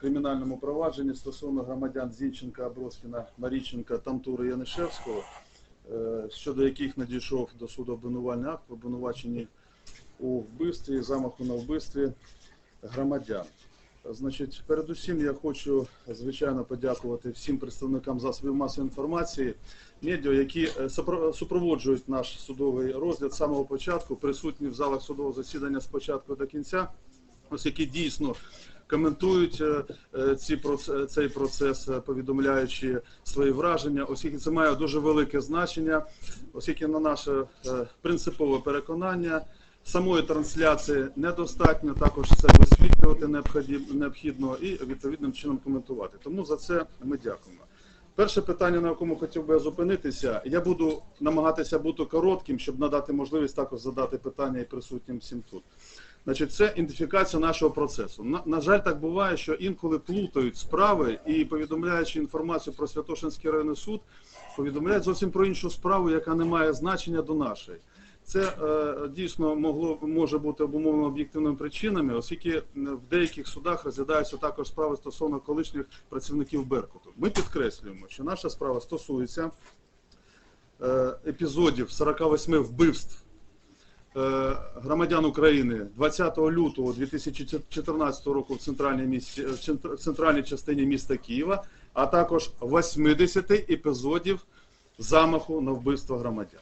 кримінальному провадженні стосовно громадян Зінченка, Аброскіна, Маріченка, Тамтури Янишевського, е, щодо яких надійшов до суду обвинувальний акт в обвинуваченні у вбивстві, замаху на вбивстві громадян. Значить, передусім я хочу звичайно подякувати всім представникам засобів масової інформації, медіа, які е, супроводжують наш судовий розгляд з самого початку, присутні в залах судового засідання з початку до кінця, які дійсно коментують е, е, ці цей процес, е, повідомляючи свої враження, оскільки це має дуже велике значення, оскільки на наше е, принципове переконання. Самої трансляції недостатньо, також це висвітлювати необхідно і відповідним чином коментувати. Тому за це ми дякуємо. Перше питання, на якому хотів би зупинитися, я буду намагатися бути коротким, щоб надати можливість також задати питання і присутнім всім тут. Значить, це ідентифікація нашого процесу. На, на жаль, так буває, що інколи плутають справи і повідомляючи інформацію про Святошинський районний суд, повідомляють зовсім про іншу справу, яка не має значення до нашої. Це е, дійсно могло може бути обумовлено об'єктивними причинами, оскільки е, в деяких судах розглядаються також справи стосовно колишніх працівників Беркуту. Ми підкреслюємо, що наша справа стосується е, епізодів 48 вбивств громадян України 20 лютого 2014 року в центральній місті в центральній частині міста Києва, а також 80 епізодів замаху на вбивство громадян.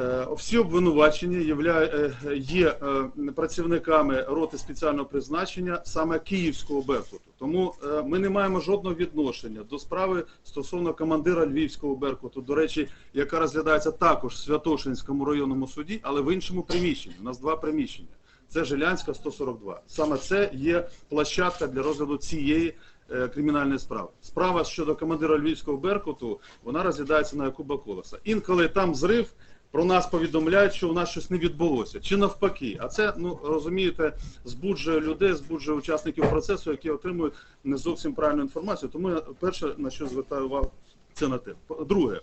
Е, Всі обвинувачені е, є е, працівниками роти спеціального призначення саме Київського Беркуту. Тому е, ми не маємо жодного відношення до справи стосовно командира Львівського Беркуту, до речі, яка розглядається також в Святошинському районному суді, але в іншому приміщенні. У нас два приміщення. Це Жилянська 142. Саме це є площадка для розгляду цієї е, кримінальної справи. Справа щодо командира Львівського Беркуту, вона розглядається на Якуба Колоса. Інколи там зрив, про нас повідомляють, що у нас щось не відбулося, чи навпаки. А це, ну розумієте, збуджує людей, збуджує учасників процесу, які отримують не зовсім правильну інформацію. Тому я перше на що звертаю увагу, це на те. Друге,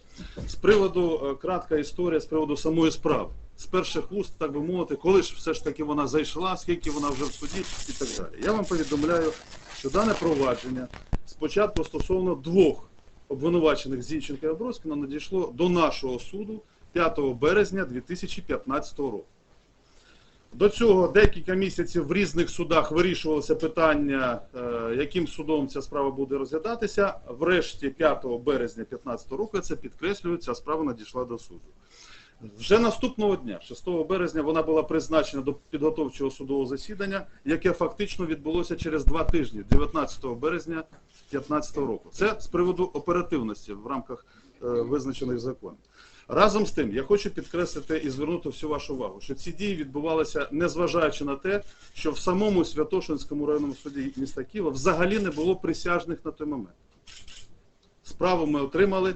з приводу е, кратка історія з приводу самої справи. З перших вуст, так би мовити, коли ж все ж таки вона зайшла, скільки вона вже в суді і так далі. Я вам повідомляю, що дане провадження спочатку стосовно двох обвинувачених Зінченка і Оброскіна надійшло до нашого суду 5 березня 2015 року. До цього декілька місяців в різних судах вирішувалося питання, е, яким судом ця справа буде розглядатися. Врешті 5 березня 2015 року, це підкреслюю, ця справа надійшла до суду. Вже наступного дня, 6 березня, вона була призначена до підготовчого судового засідання, яке фактично відбулося через два тижні, 19 березня 2015 року. Це з приводу оперативності в рамках е, визначених законів. Разом з тим, я хочу підкреслити і звернути всю вашу увагу, що ці дії відбувалися незважаючи на те, що в самому Святошинському районному суді міста Києва взагалі не було присяжних на той момент. Справу ми отримали,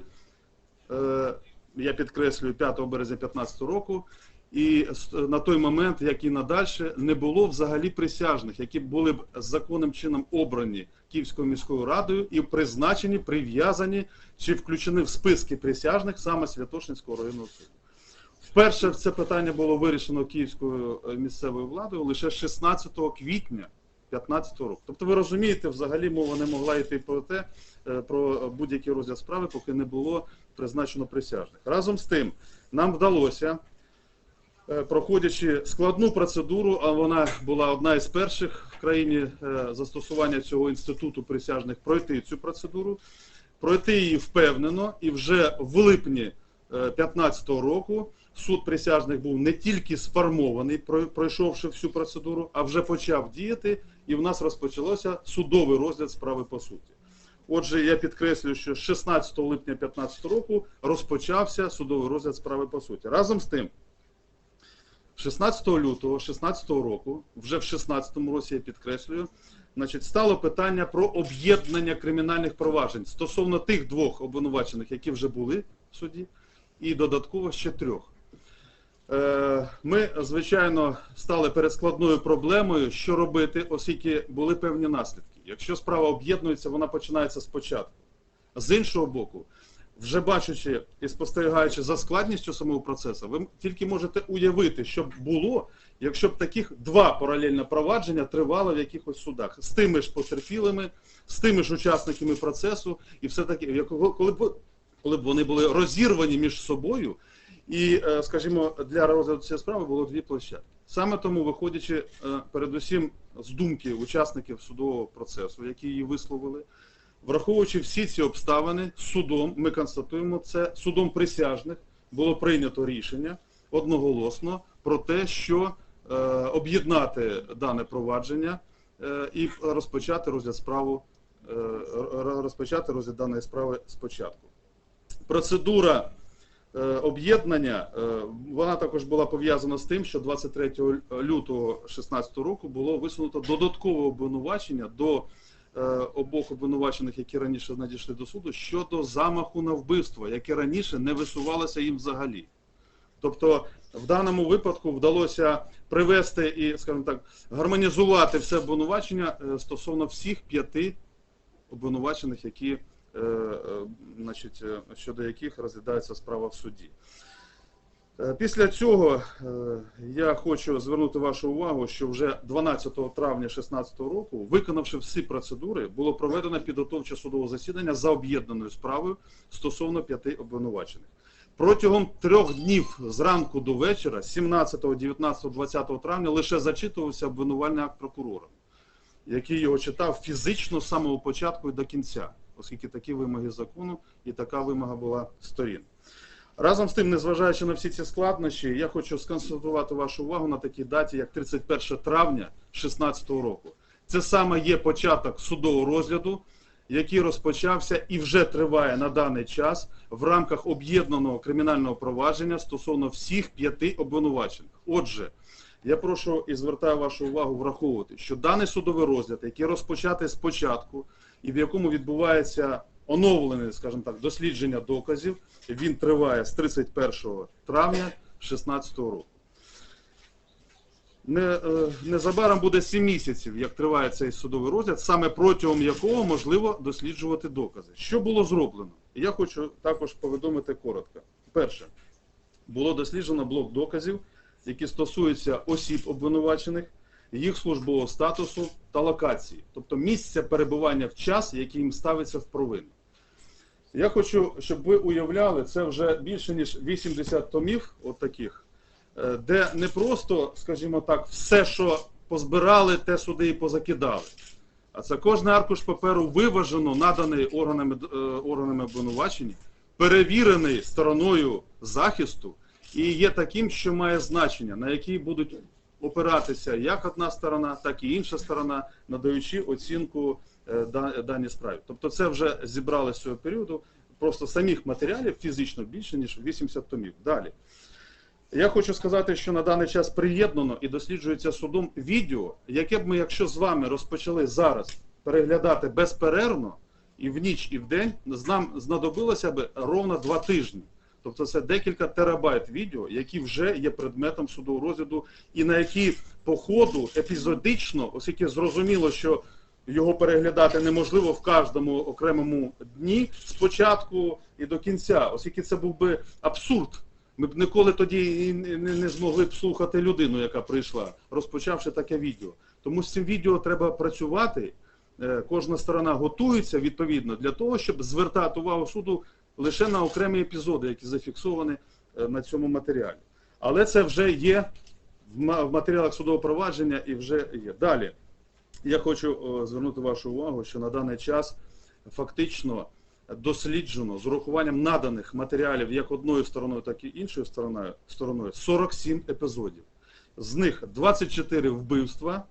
е, я підкреслюю, 5 березня 2015 року. І на той момент, як і надальше, не було взагалі присяжних, які були б законним чином обрані Київською міською радою і призначені, прив'язані чи включені в списки присяжних саме Святошинського районного суду. Вперше це питання було вирішено київською е, місцевою владою лише 16 квітня 2015 року. Тобто, ви розумієте, взагалі мова не могла йти про те, е, про будь-який розгляд справи, поки не було призначено присяжних. Разом з тим, нам вдалося проходячи складну процедуру, а вона була одна із перших в країні е, застосування цього інституту присяжних, пройти цю процедуру, пройти її впевнено, і вже в липні 2015 року суд присяжних був не тільки сформований, про- пройшовши всю процедуру, а вже почав діяти, і в нас розпочалося судовий розгляд справи по суті. Отже, я підкреслюю, що 16 липня 2015 року розпочався судовий розгляд справи по суті. Разом з тим, 16 лютого 2016 року, вже в 2016 році я підкреслюю, значить, стало питання про об'єднання кримінальних проваджень стосовно тих двох обвинувачених, які вже були в суді, і додатково ще трьох. Е, Ми, звичайно, стали перед складною проблемою, що робити, оскільки були певні наслідки. Якщо справа об'єднується, вона починається спочатку. З іншого боку, вже бачачи і спостерігаючи за складністю самого процесу, ви тільки можете уявити, що б було, якщо б таких два паралельні провадження тривало в якихось судах з тими ж потерпілими, з тими ж учасниками процесу, і все таки, коли б коли б вони були розірвані між собою, і, е, скажімо, для розгляду цієї справи було дві площадки. Саме тому, виходячи е, передусім з думки учасників судового процесу, які її висловили, враховуючи всі ці обставини, судом ми констатуємо це судом присяжних було прийнято рішення одноголосно про те, що е, об'єднати дане провадження е, і розпочати розгляд справу, е, розпочати розгляд даної справи спочатку. Процедура е, об'єднання е, вона також була пов'язана з тим, що 23 лютого 2016 року було висунуто додаткове обвинувачення до обох обвинувачених, які раніше надійшли до суду, щодо замаху на вбивство, яке раніше не висувалося їм взагалі. Тобто в даному випадку вдалося привести і, скажімо так, гармонізувати все обвинувачення е, стосовно всіх п'яти обвинувачених, які, е, е, значить, е, щодо яких розглядається справа в суді. Е, Після цього е, я хочу звернути вашу увагу, що вже 12 травня 2016 року, виконавши всі процедури, було проведено підготовче судове засідання за об'єднаною справою стосовно п'яти обвинувачених. Протягом трьох днів зранку до вечора, 17, 19, 20 травня, лише зачитувався обвинувальний акт прокурора, який його читав фізично з самого початку і до кінця, оскільки такі вимоги закону і така вимога була сторін. Разом з тим, незважаючи на всі ці складнощі, я хочу сконцентрувати вашу увагу на такій даті, як 31 травня 2016 року. Це саме є початок судового розгляду, який розпочався і вже триває на даний час в рамках об'єднаного кримінального провадження стосовно всіх п'яти обвинувачених. Отже, я прошу і звертаю вашу увагу враховувати, що даний судовий розгляд, який розпочатий спочатку і в якому відбувається оновлене, скажімо так, дослідження доказів, він триває з 31 травня 2016 року. Не, е, незабаром буде 7 місяців, як триває цей судовий розгляд, саме протягом якого можливо досліджувати докази. Що було зроблено? Я хочу також повідомити коротко. Перше, було досліджено блок доказів, які стосуються осіб обвинувачених, їх службового статусу та локації, тобто місця перебування в час, який їм ставиться в провину. Я хочу, щоб ви уявляли, це вже більше ніж 80 томів, от таких, е, де не просто, скажімо так, все, що позбирали, те суди і позакидали. А це кожний аркуш паперу виважено, наданий органами, е, органами обвинувачення, перевірений стороною захисту і є таким, що має значення, на який будуть опиратися як одна сторона, так і інша сторона, надаючи оцінку даній справі. Тобто це вже зібрали з цього періоду просто самих матеріалів фізично більше, ніж 80 томів. Далі. Я хочу сказати, що на даний час приєднано і досліджується судом відео, яке б ми, якщо з вами розпочали зараз переглядати безперервно і в ніч, і в день, нам знадобилося б ровно два тижні. Тобто це декілька терабайт відео, які вже є предметом судового розгляду, і на які по ходу епізодично, оскільки зрозуміло, що його переглядати неможливо в кожному окремому дні спочатку і до кінця, оскільки це був би абсурд. Ми б ніколи тоді не, змогли б слухати людину, яка прийшла, розпочавши таке відео. Тому з цим відео треба працювати. Е, Кожна сторона готується відповідно для того, щоб звертати увагу суду лише на окремі епізоди, які зафіксовані е, на цьому матеріалі. Але це вже є в матеріалах судового провадження і вже є. Далі. Я хочу звернути вашу увагу, що на даний час фактично досліджено з урахуванням наданих матеріалів як одною стороною, так і іншою стороною, стороною 47 епізодів. З них 24 вбивства,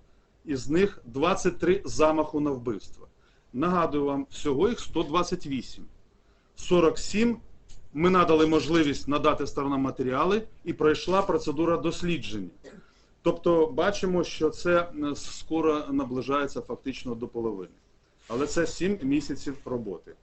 з них 23 замаху на вбивство. Нагадую вам, всього їх 128. 47 ми надали можливість надати сторонам матеріали і пройшла процедура дослідження. Тобто бачимо, що це е, скоро наближається фактично до половини. Але це 7 місяців роботи.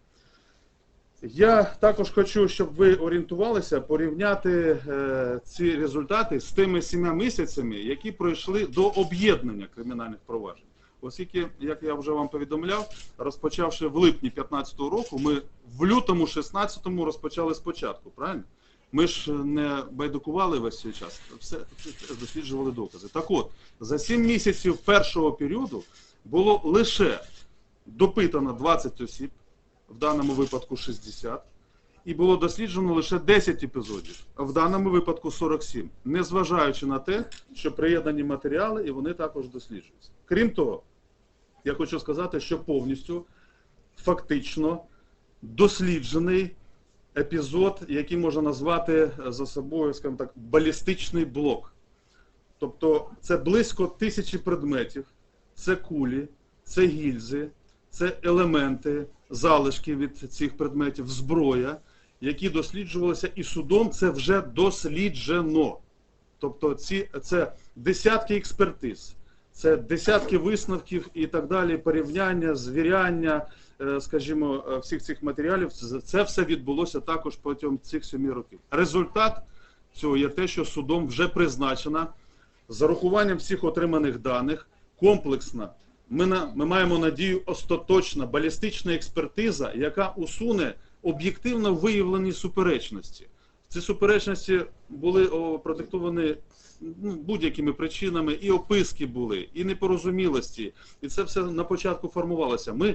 Я також хочу, щоб ви орієнтувалися, порівняти е, ці результати з тими сім'я місяцями, які пройшли до об'єднання кримінальних проваджень. Оскільки, як я вже вам повідомляв, розпочавши в липні 2015 року, ми в лютому 2016 розпочали спочатку, правильно? Ми ж не байдукували весь цей час, все досліджували докази. Так от, за 7 місяців першого періоду було лише допитано 20 осіб, в даному випадку 60, і було досліджено лише 10 епізодів, а в даному випадку 47, незважаючи на те, що приєднані матеріали і вони також досліджуються. Крім того, я хочу сказати, що повністю фактично досліджений епізод, який можна назвати за собою, скажімо так, балістичний блок. Тобто це близько тисячі предметів, це кулі, це гільзи, це елементи, залишки від цих предметів, зброя, які досліджувалися і судом це вже досліджено. Тобто ці, це десятки експертиз, це десятки висновків і так далі, порівняння, звіряння, е, скажімо, е, всіх цих матеріалів. Це- все відбулося також протягом цих семи років. Результат цього є те, що судом вже призначена з урахуванням всіх отриманих даних комплексна. Ми, на, ми маємо надію остаточна балістична експертиза, яка усуне об'єктивно виявлені суперечності. Ці суперечності були продиктовані ну, будь-якими причинами, і описки були, і непорозумілості. І це все на початку формувалося. Ми